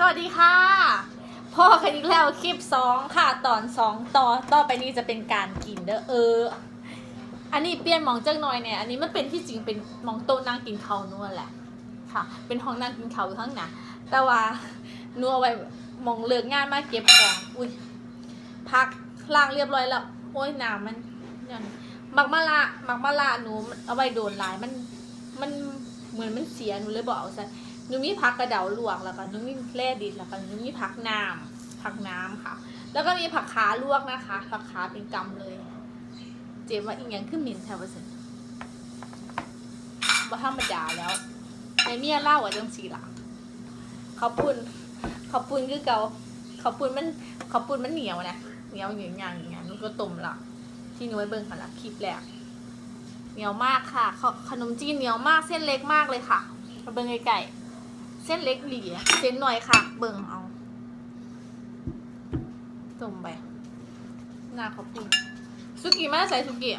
สวัสดีค่ะพ่อกันอีกแล้วคลิปสองค่ะตอนสองต่อต่อไปนี้จะเป็นการกินเด้อเออ อันนี้เปลี่ยนมองเจักหน่อยเนี่ยอันนี้มันเป็นที่จริงเป็นมองโต๊ะนั่งกินเขาวนัวแหละค่ะ เป็นห้องนั่งกินเขาวอยู่ข้งน้าแต่ว่านัวไว้มองเลิกงานมาเก็บของอุ้ยพักล้างเรียบร้อยแล้ว โอ้ยน้ำมันเนี่ยมักมะละมักมะละหนูเอาไว้โดนลายมันมันเหมือนมันเสียหนูเลยบอกเอาซะ หนูมีผักกระเดาลวกแล้วก็หนูมีแร่ดิบแล้วก็หนูมีผักน้ำผักน้ำค่ะ แล้วก็มีผักขาลวกนะคะ ผักขาเป็นกำเลย เจมว่าอีกอย่างขึ้นมินแถวเปอร์เซ็นต์ว่าธรรมดาแล้วในเมียเล่าอะจังสีหลังเขาปุ่นเขาปุ่นคือเกาเขาปุ่นมันเขาปุ่นมันเหนียวนะเหนียวอย่างอย่างอย่างเงี้ยหนูก็ต้มละที่หนูไว้เบิ่งกันละคลิปแรกเหนียวมากค่ะขขนมจีนเหนียวมากเส้นเล็กมากเลยค่ะมาเบิ่งไก่ เส้นเล็กหลีเส้นหน่อยค่ะ เบิ่งเอาต้มไปหน้าเขาปุ่นสุกี้มาใส่สุกี้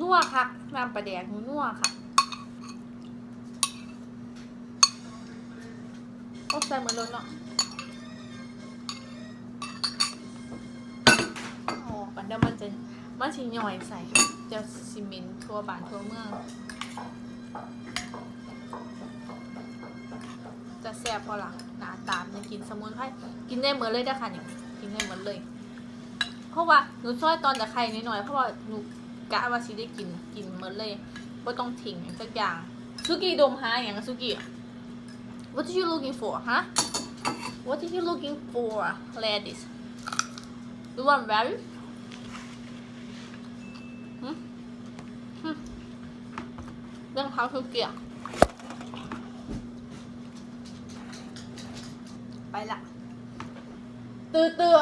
นัวค่ะน้ำปลาแดกนัวค่ะก็ใส่เหมือนรถเนาะโอ้ปันเดี๋ยวมันจะมันชิย่อยใส่เจะซีเมนต์ทั่วบ้านทั่วเมือง จะแซ่บพอละหนาตามยังกินสมุนไพรกินได้เหมือนเลยเด้ค่ะนี่กินได้เหมือนเลย เพราะว่าหนูซอยตอนแต่ไข่นิดหน่อยเพราะว่าหนูกะว่าสิได้กินกินเหมือนเลยไม่ต้องทิ้งสักอย่างสุกี้ดมหาอย่างสุกี้ What are you looking for ฮะ What are you looking for ladies You want very เรื่องเท้าคือเกียร์ ไปละตือตือ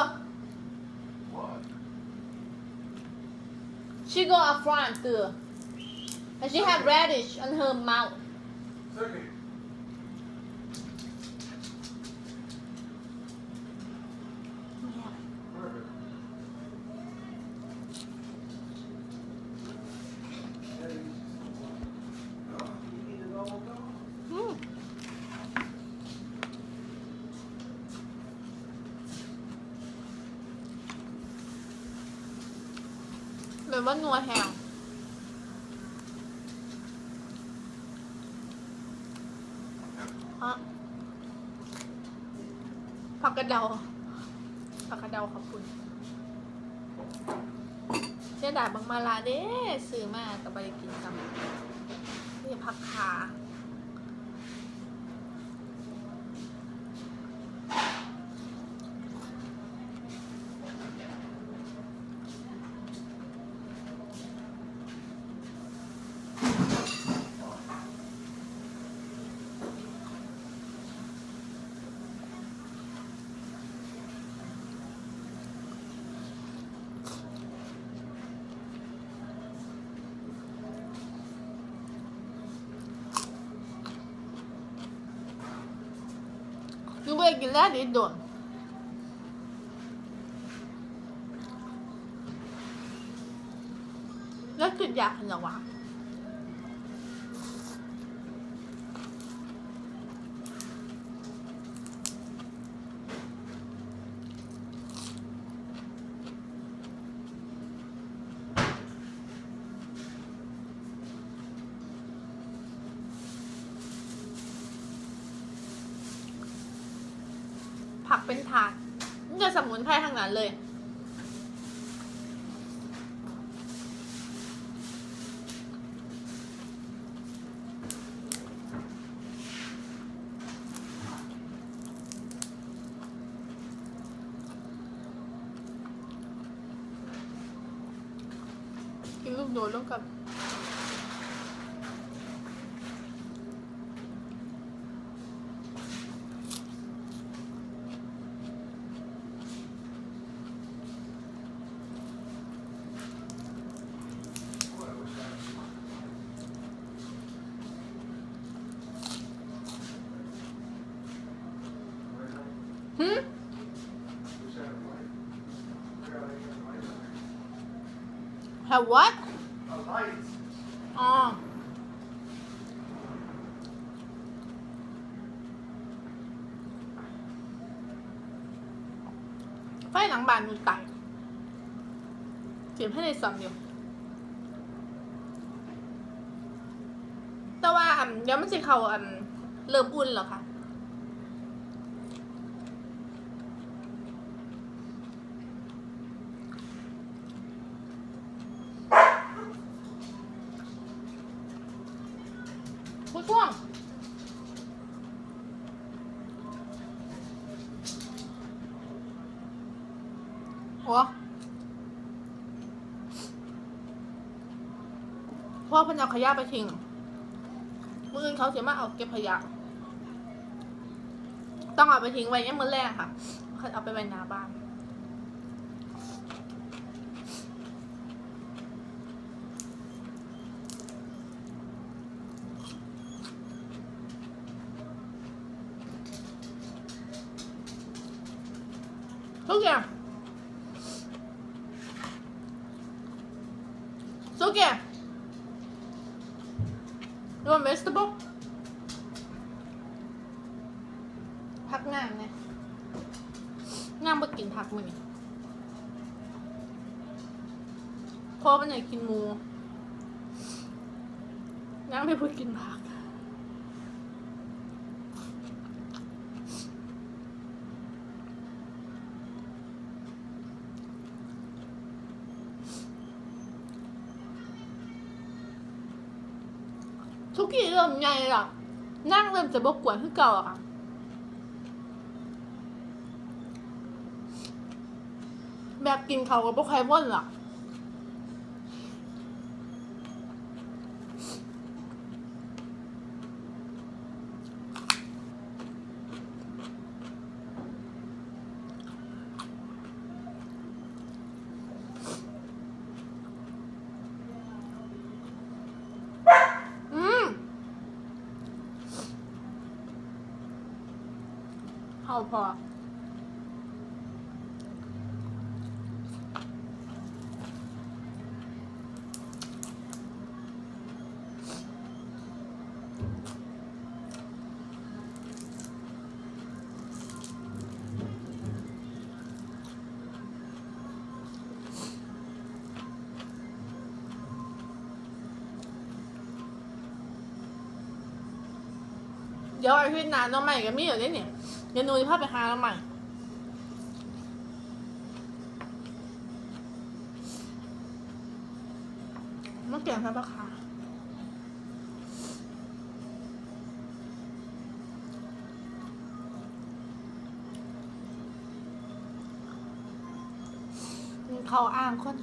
she go up front ตือ and she have radish on her mouth Second. แบบว่านัวแห้งฮะผักกระเดาผักกระเดาขอบคุณเจ๊ดาบางมาลาเด้ซื้อมาแต่ไปกินซ้ำนี่ผักขา Nu börjar glädje då. Rất tuyệt vời hình quả. ผักเป็นถาดนี่จะสมุนไพรทั้งนั้นเลยกินลูกโดดลงกับ หืมฮะ what อ๋อ ไฟหลังบ้านหนูตายเก็บให้ในซองเดียว แต่ว่าอันเดี๋ยวมันจะเข้าอันเริ่มอุ่นหรอคะ โอ้พ่อพันเอาขยะไปทิ้งมืออื่นเขาเสียมาเอาเก็บขยะ ต้องเอาไปทิ้งไว้ยังมือแรกค่ะเขาเอาไปไว้หน้าบ้านทุกอย่าง again. You want vegetable ผักงามเนี่ยงามไปกินผักมือนี่พ่อมันอยากกินหมูงามไปพูดกินผัก ทุกทีเริ่มใหญ่ละนั่งเริ่มจะบกวนขึ้นเก่าอะค่ะแบบกินเขากับพวกใครว่นล่ะ อืม เอาพอเดี๋ยวอาทิตย์หน้าน้องใหม่ก็มีอยู่ด้วยเนี่ย เดี๋ยวหนูจะพาไปหาน้องใหม่มาเปลี่ยนใช่ปะคะเขาอ้างคน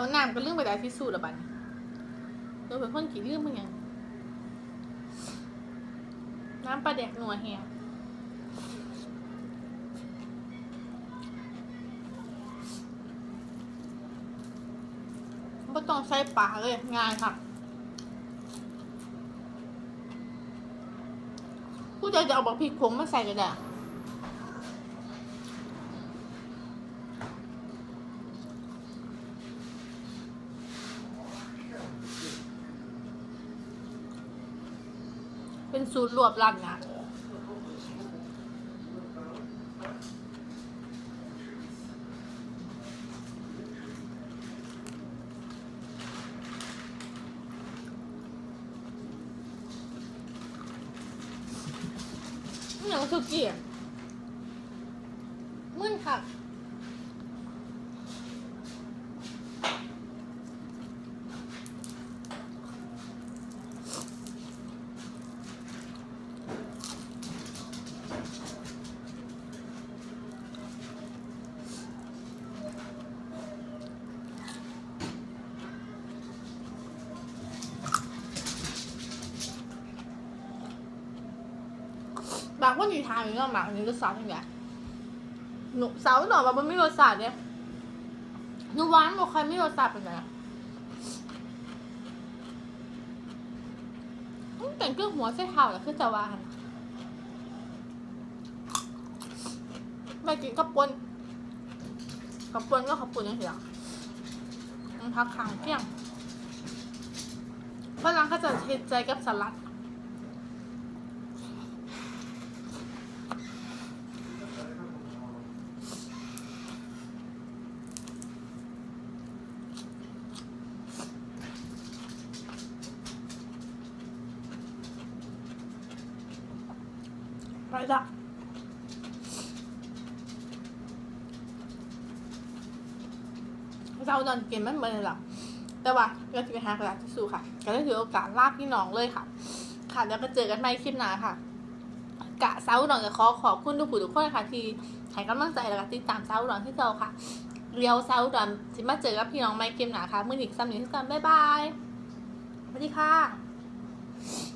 เอาน้ำก็เรื่องไปได้ที่สุดละบัดนเราเป็นคนกี่เรื่องมึงยังน้ำปลาแดกหนัวแฮงไม่ต้องใช้ปลาเลยง่ายค่ะผู้ใจจะเอาบอกพริกผงมาใส่ก็ได้ เป็นสูตรรวบรันนะนี่อย่างสุกี้อะมึนค่ะ บางคนอยู่ทางนี้ก็หมักอันนี้รสชาติยังไงหนูสาวหน่อยว่ามันไม่รสชาติเนี่ยหนูหวานบ่ค่อยไม่รสชาติเป็นไงอืมแต่งเครื่องหัวใส่เท้าแล้วคือจะวานไม่กินกับปนกับปนก็ขับปนยังไงอะมันพักขางเที่ยงฝรั่งเขาจะเทใจกับสลัด ไปละเรานอนเกมมันเหมือนหลับแต่ว่าก็จะไปหากระดาษทิชชู่ค่ะ ก็ได้ถือโอกาสลาพี่น้องเลยค่ะ ค่ะแล้วก็เจอกันใหม่คลิปหน้าค่ะ กะเซาหนองจะขอขอบคุณทุกผู้ทุกคนค่ะ ที่ให้กำลังใจแล้วก็ติดตามเซาหนองที่เราค่ะ เรียวเซาดอนสิมาเจอกับพี่น้องใหม่คลิปหน้าค่ะ มือหนิกซัมนิกซัมบ๊ายบายสวัสดีค่ะ